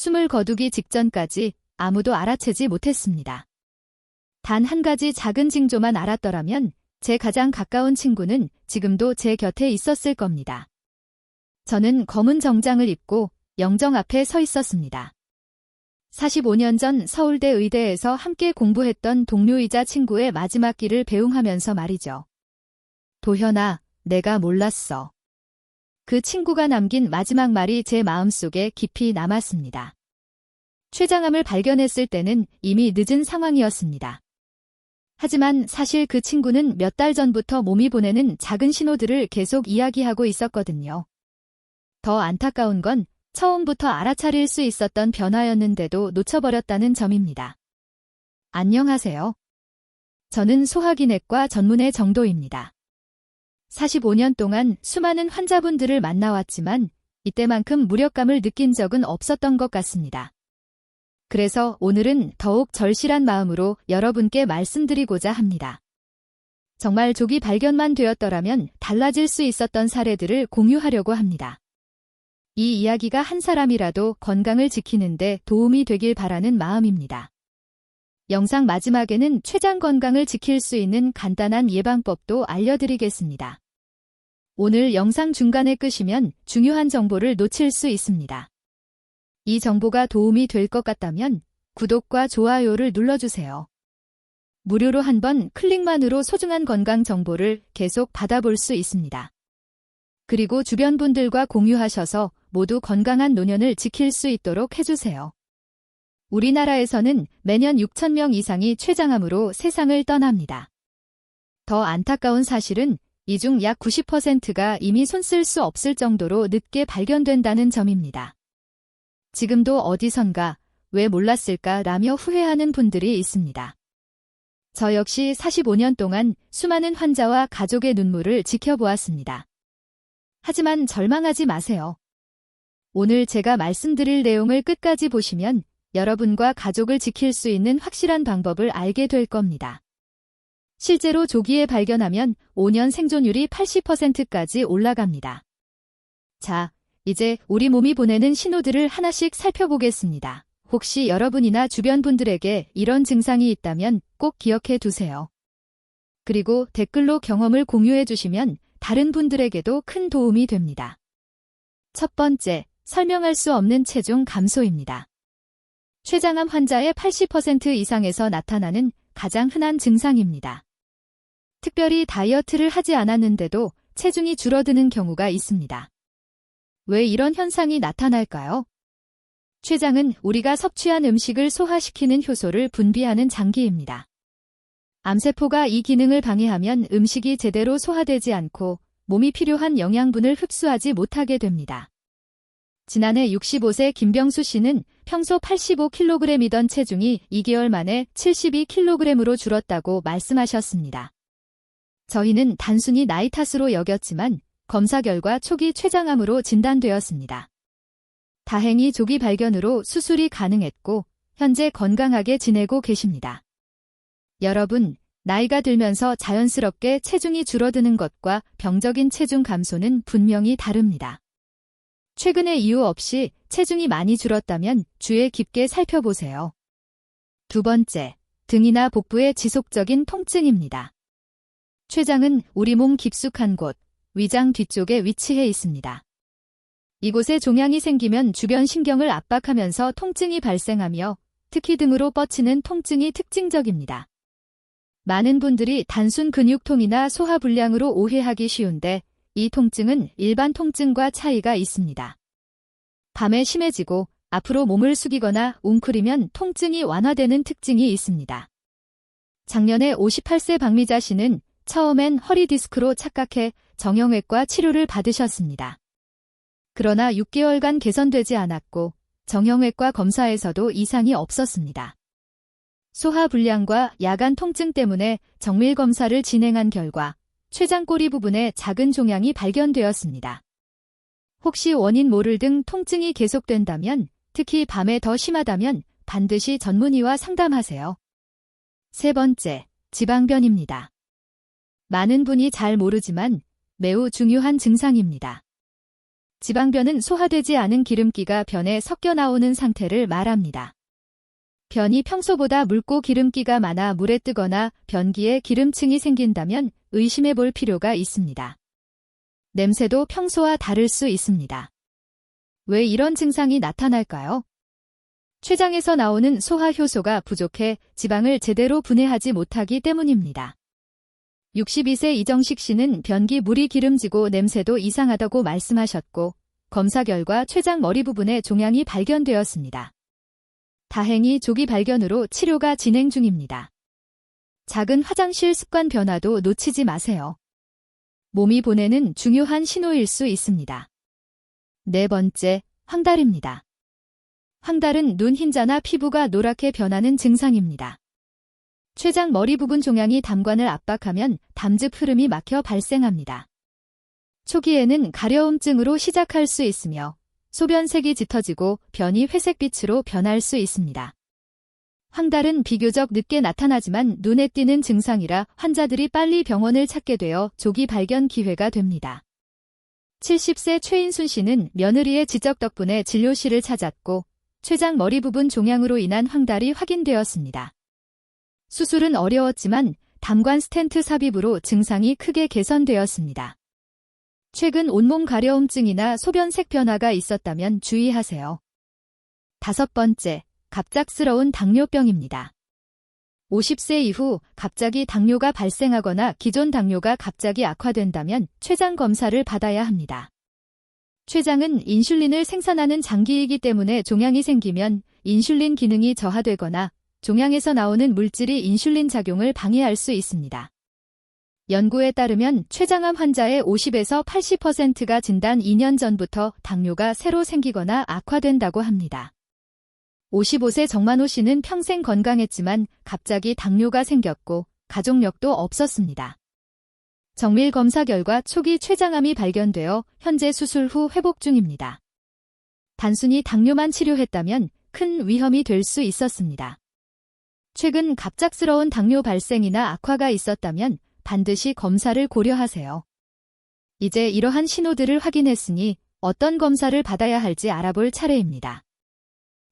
숨을 거두기 직전까지 아무도 알아채지 못했습니다. 단 한 가지 작은 징조만 알았더라면 제 가장 가까운 친구는 지금도 제 곁에 있었을 겁니다. 저는 검은 정장을 입고 영정 앞에 서 있었습니다. 45년 전 서울대 의대에서 함께 공부했던 동료이자 친구의 마지막 길을 배웅하면서 말이죠. 도현아, 내가 몰랐어. 그 친구가 남긴 마지막 말이 제 마음속에 깊이 남았습니다. 췌장암을 발견했을 때는 이미 늦은 상황이었습니다. 하지만 사실 그 친구는 몇 달 전부터 몸이 보내는 작은 신호들을 계속 이야기하고 있었거든요. 더 안타까운 건 처음부터 알아차릴 수 있었던 변화였는데도 놓쳐버렸다는 점입니다. 안녕하세요. 저는 소화기내과 전문의 정도입니다. 45년 동안 수많은 환자분들을 만나왔지만 이때만큼 무력감을 느낀 적은 없었던 것 같습니다. 그래서 오늘은 더욱 절실한 마음으로 여러분께 말씀드리고자 합니다. 정말 조기 발견만 되었더라면 달라질 수 있었던 사례들을 공유하려고 합니다. 이 이야기가 한 사람이라도 건강을 지키는데 도움이 되길 바라는 마음입니다. 영상 마지막에는 췌장 건강을 지킬 수 있는 간단한 예방법도 알려드리겠습니다. 오늘 영상 중간에 끄시면 중요한 정보를 놓칠 수 있습니다. 이 정보가 도움이 될 것 같다면 구독과 좋아요를 눌러주세요. 무료로 한 번 클릭만으로 소중한 건강 정보를 계속 받아볼 수 있습니다. 그리고 주변 분들과 공유하셔서 모두 건강한 노년을 지킬 수 있도록 해주세요. 우리나라에서는 매년 6천명 이상이 췌장암으로 세상을 떠납니다. 더 안타까운 사실은 이 중 약 90%가 이미 손쓸 수 없을 정도로 늦게 발견된다는 점입니다. 지금도 어디선가 왜 몰랐을까 라며 후회하는 분들이 있습니다. 저 역시 45년 동안 수많은 환자와 가족의 눈물을 지켜보았습니다. 하지만 절망하지 마세요. 오늘 제가 말씀드릴 내용을 끝까지 보시면 여러분과 가족을 지킬 수 있는 확실한 방법을 알게 될 겁니다. 실제로 조기에 발견하면 5년 생존율이 80%까지 올라갑니다. 자, 이제 우리 몸이 보내는 신호들을 하나씩 살펴보겠습니다. 혹시 여러분이나 주변 분들에게 이런 증상이 있다면 꼭 기억해 두세요. 그리고 댓글로 경험을 공유해 주시면 다른 분들에게도 큰 도움이 됩니다. 첫 번째, 설명할 수 없는 체중 감소입니다. 췌장암 환자의 80% 이상에서 나타나는 가장 흔한 증상입니다. 특별히 다이어트를 하지 않았는데도 체중이 줄어드는 경우가 있습니다. 왜 이런 현상이 나타날까요? 췌장은 우리가 섭취한 음식을 소화시키는 효소를 분비하는 장기입니다. 암세포가 이 기능을 방해하면 음식이 제대로 소화되지 않고 몸이 필요한 영양분을 흡수하지 못하게 됩니다. 지난해 65세 김병수 씨는 평소 85kg이던 체중이 2개월 만에 72kg으로 줄었다고 말씀하셨습니다. 저희는 단순히 나이 탓으로 여겼지만 검사 결과 초기 췌장암으로 진단되었습니다. 다행히 조기 발견으로 수술이 가능했고 현재 건강하게 지내고 계십니다. 여러분, 나이가 들면서 자연스럽게 체중이 줄어드는 것과 병적인 체중 감소는 분명히 다릅니다. 최근에 이유 없이 체중이 많이 줄었다면 주에 깊게 살펴보세요. 두 번째, 등이나 복부의 지속적인 통증입니다. 췌장은 우리 몸 깊숙한 곳, 위장 뒤쪽에 위치해 있습니다. 이곳에 종양이 생기면 주변 신경을 압박하면서 통증이 발생하며 특히 등으로 뻗치는 통증이 특징적입니다. 많은 분들이 단순 근육통이나 소화불량으로 오해하기 쉬운데 이 통증은 일반 통증과 차이가 있습니다. 밤에 심해지고 앞으로 몸을 숙이거나 웅크리면 통증이 완화되는 특징이 있습니다. 작년에 58세 박미자 씨는 처음엔 허리 디스크로 착각해 정형외과 치료를 받으셨습니다. 그러나 6개월간 개선되지 않았고 정형외과 검사에서도 이상이 없었습니다. 소화불량과 야간 통증 때문에 정밀 검사를 진행한 결과 췌장꼬리 부분에 작은 종양이 발견되었습니다. 혹시 원인 모를 등 통증이 계속된다면, 특히 밤에 더 심하다면 반드시 전문의와 상담하세요. 세 번째, 지방변입니다. 많은 분이 잘 모르지만 매우 중요한 증상입니다. 지방변은 소화되지 않은 기름기가 변에 섞여 나오는 상태를 말합니다. 변이 평소보다 묽고 기름기가 많아 물에 뜨거나 변기에 기름층이 생긴다면 의심해 볼 필요가 있습니다. 냄새도 평소와 다를 수 있습니다. 왜 이런 증상이 나타날까요? 췌장에서 나오는 소화 효소가 부족해 지방을 제대로 분해하지 못하기 때문입니다. 62세 이정식 씨는 변기 물이 기름지고 냄새도 이상하다고 말씀하셨고 검사 결과 췌장 머리 부분에 종양이 발견되었습니다. 다행히 조기 발견으로 치료가 진행 중입니다. 작은 화장실 습관 변화도 놓치지 마세요. 몸이 보내는 중요한 신호일 수 있습니다. 네 번째, 황달입니다. 황달은 눈 흰자나 피부가 노랗게 변하는 증상입니다. 췌장 머리 부분 종양이 담관을 압박하면 담즙 흐름이 막혀 발생합니다. 초기에는 가려움증으로 시작할 수 있으며 소변색이 짙어지고 변이 회색빛으로 변할 수 있습니다. 황달은 비교적 늦게 나타나지만 눈에 띄는 증상이라 환자들이 빨리 병원을 찾게 되어 조기 발견 기회가 됩니다. 70세 최인순 씨는 며느리의 지적 덕분에 진료실을 찾았고 췌장 머리 부분 종양으로 인한 황달이 확인되었습니다. 수술은 어려웠지만 담관 스텐트 삽입으로 증상이 크게 개선되었습니다. 최근 온몸 가려움증이나 소변색 변화가 있었다면 주의하세요. 다섯 번째, 갑작스러운 당뇨병입니다. 50세 이후 갑자기 당뇨가 발생하거나 기존 당뇨가 갑자기 악화된다면 췌장 검사를 받아야 합니다. 췌장은 인슐린을 생산하는 장기이기 때문에 종양이 생기면 인슐린 기능이 저하되거나 종양에서 나오는 물질이 인슐린 작용을 방해할 수 있습니다. 연구에 따르면 췌장암 환자의 50에서 80%가 진단 2년 전부터 당뇨가 새로 생기거나 악화된다고 합니다. 55세 정만호 씨는 평생 건강했지만 갑자기 당뇨가 생겼고 가족력도 없었습니다. 정밀 검사 결과 초기 췌장암이 발견되어 현재 수술 후 회복 중입니다. 단순히 당뇨만 치료했다면 큰 위험이 될 수 있었습니다. 최근 갑작스러운 당뇨 발생이나 악화가 있었다면 반드시 검사를 고려하세요. 이제 이러한 신호들을 확인했으니 어떤 검사를 받아야 할지 알아볼 차례입니다.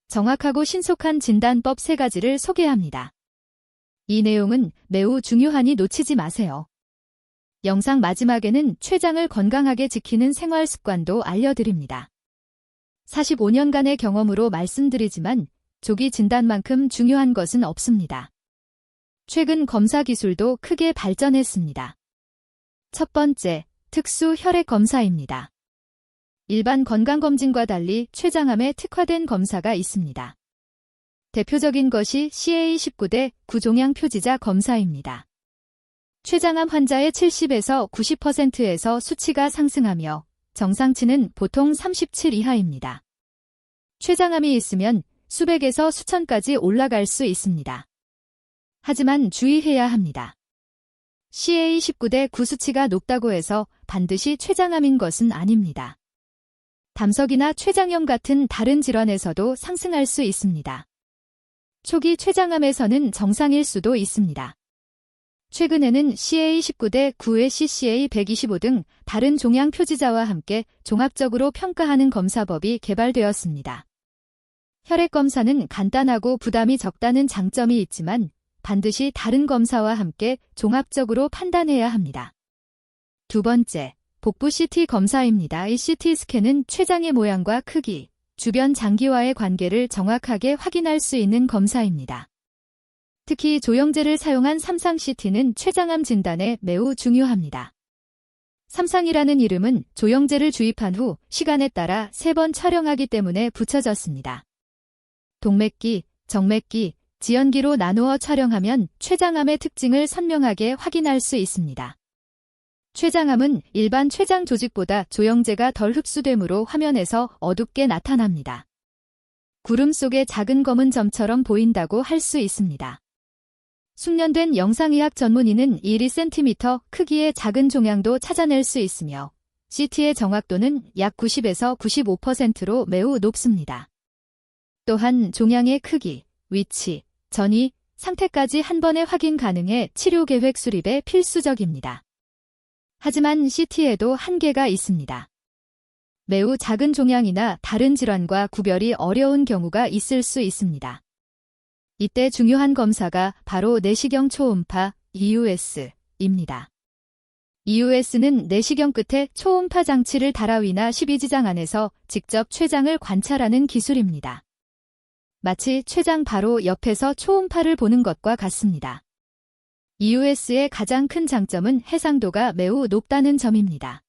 정확하고 신속한 진단법 3가지를 소개합니다. 이 내용은 매우 중요하니 놓치지 마세요. 영상 마지막에는 췌장을 건강하게 지키는 생활 습관도 알려드립니다. 45년간의 경험으로 말씀드리지만 조기 진단만큼 중요한 것은 없습니다. 최근 검사 기술도 크게 발전했습니다. 첫 번째, 특수 혈액 검사입니다. 일반 건강검진과 달리 췌장암에 특화된 검사가 있습니다. 대표적인 것이 CA19대 구종양 표지자 검사입니다. 췌장암 환자의 70에서 90%에서 수치가 상승하며 정상치는 보통 37 이하입니다. 췌장암이 있으면 수백에서 수천까지 올라갈 수 있습니다. 하지만 주의해야 합니다. CA19대 구수치가 높다고 해서 반드시 췌장암인 것은 아닙니다. 담석이나 췌장염 같은 다른 질환에서도 상승할 수 있습니다. 초기 췌장암에서는 정상일 수도 있습니다. 최근에는 CA19대 9의 CCA125 등 다른 종양 표지자와 함께 종합적으로 평가하는 검사법이 개발되었습니다. 혈액 검사는 간단하고 부담이 적다는 장점이 있지만 반드시 다른 검사와 함께 종합적으로 판단해야 합니다. 두 번째, 복부 CT 검사입니다. 이 CT 스캔은 췌장의 모양과 크기, 주변 장기와의 관계를 정확하게 확인할 수 있는 검사입니다. 특히 조영제를 사용한 삼상 CT는 췌장암 진단에 매우 중요합니다. 삼상이라는 이름은 조영제를 주입한 후 시간에 따라 세 번 촬영하기 때문에 붙여졌습니다. 동맥기, 정맥기, 지연기로 나누어 촬영하면 췌장암의 특징을 선명하게 확인할 수 있습니다. 췌장암은 일반 췌장 조직보다 조영제가 덜 흡수되므로 화면에서 어둡게 나타납니다. 구름 속의 작은 검은 점처럼 보인다고 할 수 있습니다. 숙련된 영상의학 전문의는 1cm 크기의 작은 종양도 찾아낼 수 있으며 CT의 정확도는 약 90에서 95%로 매우 높습니다. 또한 종양의 크기, 위치, 전이, 상태까지 한 번에 확인 가능해 치료 계획 수립에 필수적입니다. 하지만 CT에도 한계가 있습니다. 매우 작은 종양이나 다른 질환과 구별이 어려운 경우가 있을 수 있습니다. 이때 중요한 검사가 바로 내시경 초음파 EUS입니다. EUS는 내시경 끝에 초음파 장치를 달아 위나 12지장 안에서 직접 췌장을 관찰하는 기술입니다. 마치 췌장 바로 옆에서 초음파를 보는 것과 같습니다. EUS의 가장 큰 장점은 해상도가 매우 높다는 점입니다.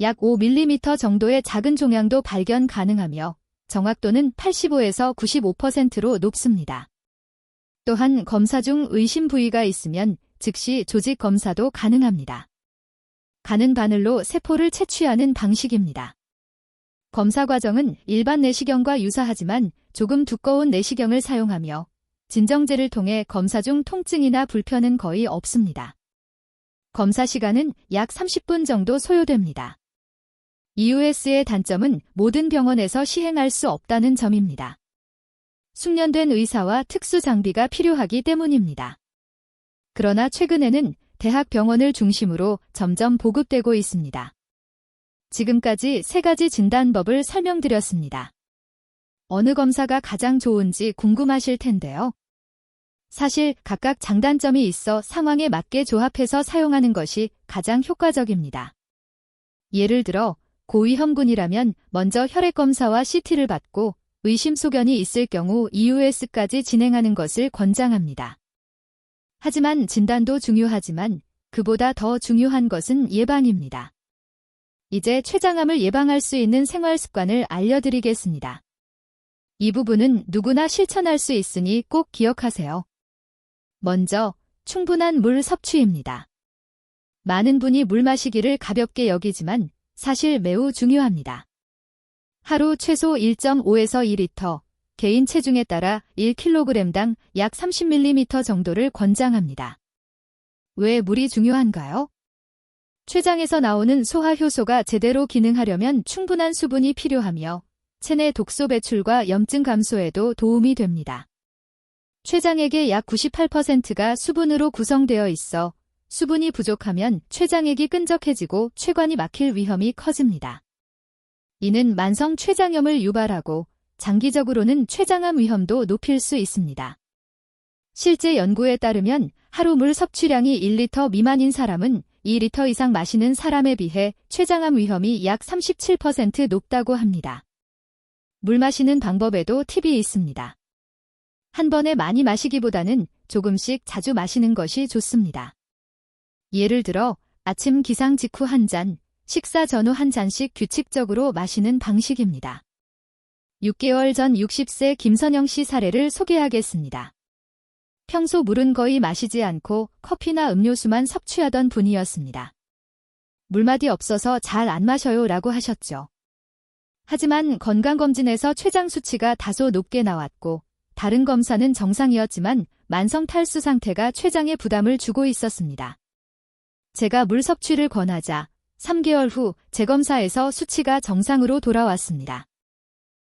약 5mm 정도의 작은 종양도 발견 가능하며 정확도는 85에서 95%로 높습니다. 또한 검사 중 의심 부위가 있으면 즉시 조직 검사도 가능합니다. 가는 바늘로 세포를 채취하는 방식입니다. 검사 과정은 일반 내시경과 유사하지만 조금 두꺼운 내시경을 사용하며 진정제를 통해 검사 중 통증이나 불편은 거의 없습니다. 검사 시간은 약 30분 정도 소요됩니다. EUS의 단점은 모든 병원에서 시행할 수 없다는 점입니다. 숙련된 의사와 특수 장비가 필요하기 때문입니다. 그러나 최근에는 대학 병원을 중심으로 점점 보급되고 있습니다. 지금까지 세 가지 진단법을 설명드렸습니다. 어느 검사가 가장 좋은지 궁금하실 텐데요. 사실 각각 장단점이 있어 상황에 맞게 조합해서 사용하는 것이 가장 효과적입니다. 예를 들어 고위험군이라면 먼저 혈액검사와 CT를 받고 의심 소견이 있을 경우 EUS까지 진행하는 것을 권장합니다. 하지만 진단도 중요하지만 그보다 더 중요한 것은 예방입니다. 이제 췌장암을 예방할 수 있는 생활 습관을 알려드리겠습니다. 이 부분은 누구나 실천할 수 있으니 꼭 기억하세요. 먼저 충분한 물 섭취입니다. 많은 분이 물 마시기를 가볍게 여기지만 사실 매우 중요합니다. 하루 최소 1.5에서 2리터, 개인 체중에 따라 1kg당 약 30ml 정도를 권장합니다. 왜 물이 중요한가요? 췌장에서 나오는 소화 효소가 제대로 기능하려면 충분한 수분이 필요하며 체내 독소 배출과 염증 감소에도 도움이 됩니다. 췌장액의 약 98%가 수분으로 구성되어 있어 수분이 부족하면 췌장액이 끈적해지고 췌관이 막힐 위험이 커집니다. 이는 만성 췌장염을 유발하고 장기적으로는 췌장암 위험도 높일 수 있습니다. 실제 연구에 따르면 하루 물 섭취량이 1리터 미만인 사람은 2리터 이상 마시는 사람에 비해 췌장암 위험이 약 37% 높다고 합니다. 물 마시는 방법에도 팁이 있습니다. 한 번에 많이 마시기보다는 조금씩 자주 마시는 것이 좋습니다. 예를 들어 아침 기상 직후 한 잔, 식사 전후 한 잔씩 규칙적으로 마시는 방식입니다. 6개월 전 60세 김선영 씨 사례를 소개하겠습니다. 평소 물은 거의 마시지 않고 커피나 음료수만 섭취하던 분이었습니다. 물맛이 없어서 잘 안 마셔요 라고 하셨죠. 하지만 건강검진에서 췌장 수치가 다소 높게 나왔고 다른 검사는 정상이었지만 만성 탈수 상태가 췌장에 부담을 주고 있었습니다. 제가 물 섭취를 권하자 3개월 후 재검사에서 수치가 정상으로 돌아왔습니다.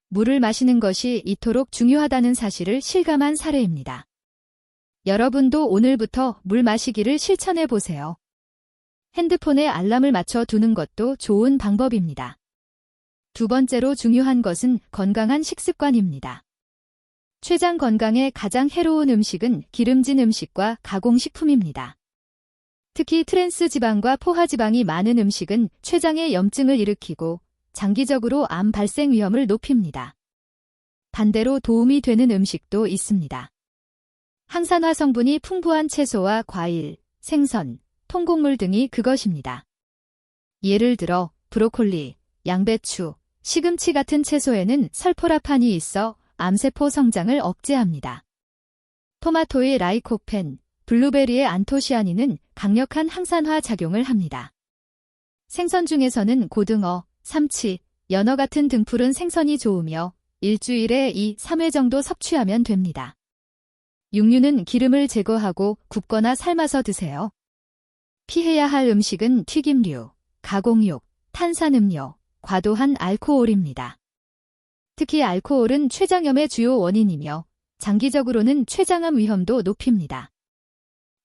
물을 마시는 것이 이토록 중요하다는 사실을 실감한 사례입니다. 여러분도 오늘부터 물 마시기를 실천해 보세요. 핸드폰에 알람을 맞춰 두는 것도 좋은 방법입니다. 두 번째로 중요한 것은 건강한 식습관입니다. 췌장 건강에 가장 해로운 음식은 기름진 음식과 가공식품입니다. 특히 트랜스 지방과 포화 지방이 많은 음식은 췌장에 염증을 일으키고 장기적으로 암 발생 위험을 높입니다. 반대로 도움이 되는 음식도 있습니다. 항산화 성분이 풍부한 채소와 과일, 생선, 통곡물 등이 그것입니다. 예를 들어 브로콜리, 양배추, 시금치 같은 채소에는 설포라판이 있어 암세포 성장을 억제합니다. 토마토의 라이코펜, 블루베리의 안토시아닌은 강력한 항산화 작용을 합니다. 생선 중에서는 고등어, 삼치, 연어 같은 등푸른 생선이 좋으며 일주일에 2, 3회 정도 섭취하면 됩니다. 육류는 기름을 제거하고 굽거나 삶아서 드세요. 피해야 할 음식은 튀김류, 가공육, 탄산음료, 과도한 알코올입니다. 특히 알코올은 췌장염의 주요 원인이며 장기적으로는 췌장암 위험도 높입니다.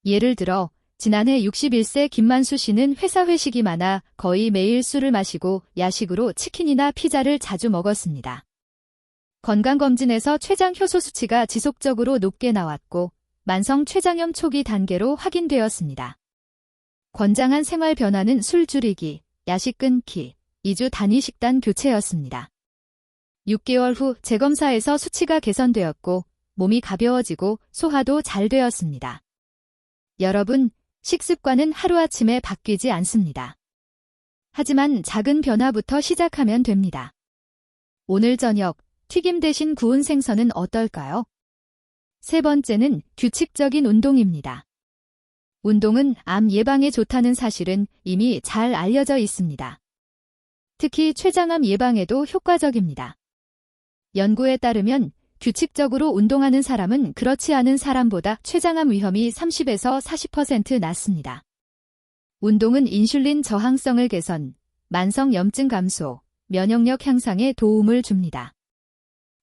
예를 들어 지난해 61세 김만수 씨는 회사 회식이 많아 거의 매일 술을 마시고 야식으로 치킨이나 피자를 자주 먹었습니다. 건강검진에서 췌장 효소 수치가 지속적으로 높게 나왔고 만성 췌장염 초기 단계로 확인되었습니다. 권장한 생활 변화는 술 줄이기, 야식 끊기, 2주 단위 식단 교체였습니다. 6개월 후 재검사에서 수치가 개선되었고 몸이 가벼워지고 소화도 잘 되었습니다. 여러분, 식습관은 하루아침에 바뀌지 않습니다. 하지만 작은 변화부터 시작하면 됩니다. 오늘 저녁 튀김 대신 구운 생선은 어떨까요? 세 번째는 규칙적인 운동입니다. 운동은 암 예방에 좋다는 사실은 이미 잘 알려져 있습니다. 특히 췌장암 예방에도 효과적입니다. 연구에 따르면 규칙적으로 운동하는 사람은 그렇지 않은 사람보다 췌장암 위험이 30에서 40% 낮습니다. 운동은 인슐린 저항성을 개선, 만성 염증 감소, 면역력 향상에 도움을 줍니다.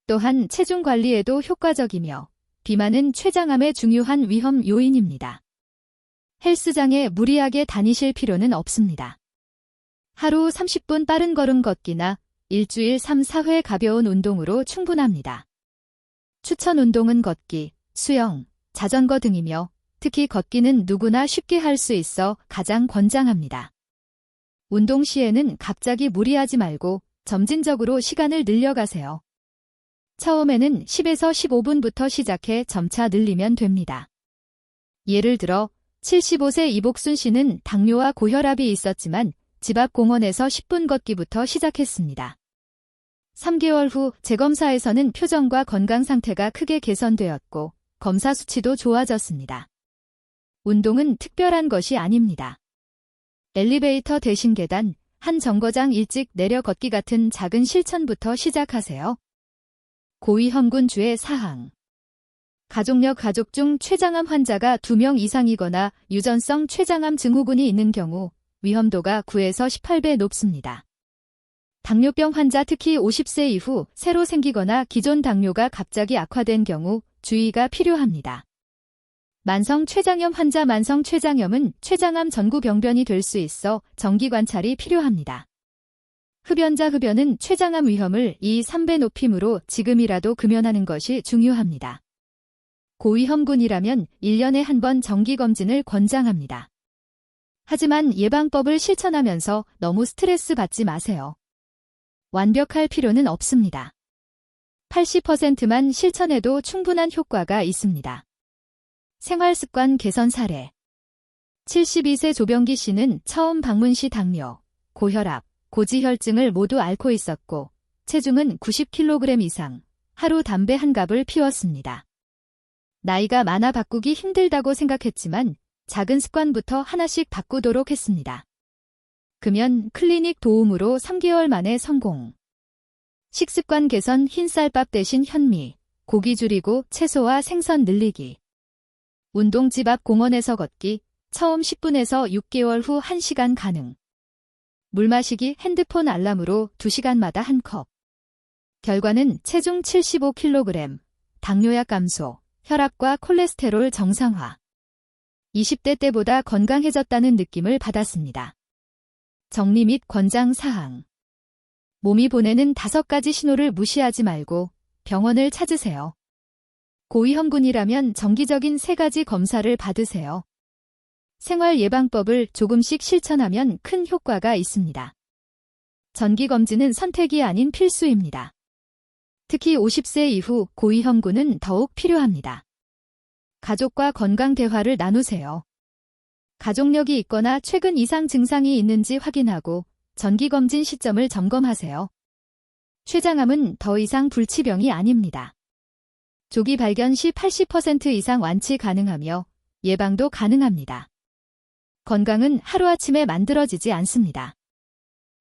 또한 체중 관리에도 효과적이며 비만은 췌장암의 중요한 위험 요인입니다. 헬스장에 무리하게 다니실 필요는 없습니다. 하루 30분 빠른 걸음 걷기나 일주일 3, 4회 가벼운 운동으로 충분합니다. 추천 운동은 걷기, 수영, 자전거 등이며 특히 걷기는 누구나 쉽게 할 수 있어 가장 권장합니다. 운동 시에는 갑자기 무리하지 말고 점진적으로 시간을 늘려가세요. 처음에는 10에서 15분부터 시작해 점차 늘리면 됩니다. 예를 들어 75세 이복순 씨는 당뇨와 고혈압이 있었지만 집 앞 공원에서 10분 걷기부터 시작했습니다. 3개월 후 재검사에서는 표정과 건강 상태가 크게 개선되었고 검사 수치도 좋아졌습니다. 운동은 특별한 것이 아닙니다. 엘리베이터 대신 계단, 한 정거장 일찍 내려 걷기 같은 작은 실천부터 시작하세요. 고위험군주의 사항 가족력 가족 중 췌장암 환자가 2명 이상이거나 유전성 췌장암 증후군이 있는 경우 위험도가 9에서 18배 높습니다. 당뇨병 환자 특히 50세 이후 새로 생기거나 기존 당뇨가 갑자기 악화된 경우 주의가 필요합니다. 만성 췌장염 환자 만성 췌장염은 췌장암 전구 병변이 될 수 있어 정기 관찰이 필요합니다. 흡연자 흡연은 췌장암 위험을 2, 3배 높임으로 지금이라도 금연하는 것이 중요합니다. 고위험군이라면 1년에 한 번 정기검진을 권장합니다. 하지만 예방법을 실천하면서 너무 스트레스 받지 마세요. 완벽할 필요는 없습니다. 80%만 실천해도 충분한 효과가 있습니다. 생활습관 개선 사례 72세 조병기 씨는 처음 방문 시 당뇨, 고혈압, 고지혈증을 모두 앓고 있었고 체중은 90kg 이상, 하루 담배 한 갑을 피웠습니다. 나이가 많아 바꾸기 힘들다고 생각했지만 작은 습관부터 하나씩 바꾸도록 했습니다. 금연 클리닉 도움으로 3개월 만에 성공. 식습관 개선 흰쌀밥 대신 현미, 고기 줄이고 채소와 생선 늘리기. 운동 집 앞 공원에서 걷기, 처음 10분에서 6개월 후 1시간 가능. 물 마시기 핸드폰 알람으로 2시간마다 한 컵. 결과는 체중 75kg, 당뇨약 감소, 혈압과 콜레스테롤 정상화. 20대 때보다 건강해졌다는 느낌을 받았습니다. 정리 및 권장 사항. 몸이 보내는 다섯 가지 신호를 무시하지 말고 병원을 찾으세요. 고위험군이라면 정기적인 세 가지 검사를 받으세요. 생활 예방법을 조금씩 실천하면 큰 효과가 있습니다. 전기검진은 선택이 아닌 필수입니다. 특히 50세 이후 고위험군은 더욱 필요합니다. 가족과 건강 대화를 나누세요. 가족력이 있거나 최근 이상 증상이 있는지 확인하고 전기검진 시점을 점검하세요. 췌장암은 더 이상 불치병이 아닙니다. 조기 발견 시 80% 이상 완치 가능하며 예방도 가능합니다. 건강은 하루아침에 만들어지지 않습니다.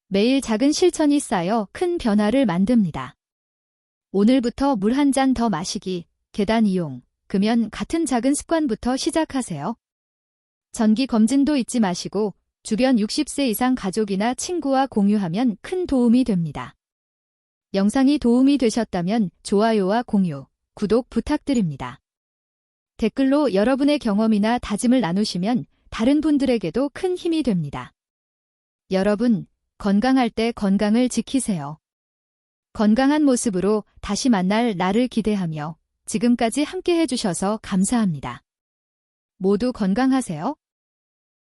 매일 작은 실천이 쌓여 큰 변화를 만듭니다. 오늘부터 물 한 잔 더 마시기, 계단 이용, 금연 같은 작은 습관부터 시작하세요. 전기 검진도 잊지 마시고 주변 60세 이상 가족이나 친구와 공유하면 큰 도움이 됩니다. 영상이 도움이 되셨다면 좋아요와 공유, 구독 부탁드립니다. 댓글로 여러분의 경험이나 다짐을 나누시면 다른 분들에게도 큰 힘이 됩니다. 여러분, 건강할 때 건강을 지키세요. 건강한 모습으로 다시 만날 나를 기대하며 지금까지 함께 해주셔서 감사합니다. 모두 건강하세요.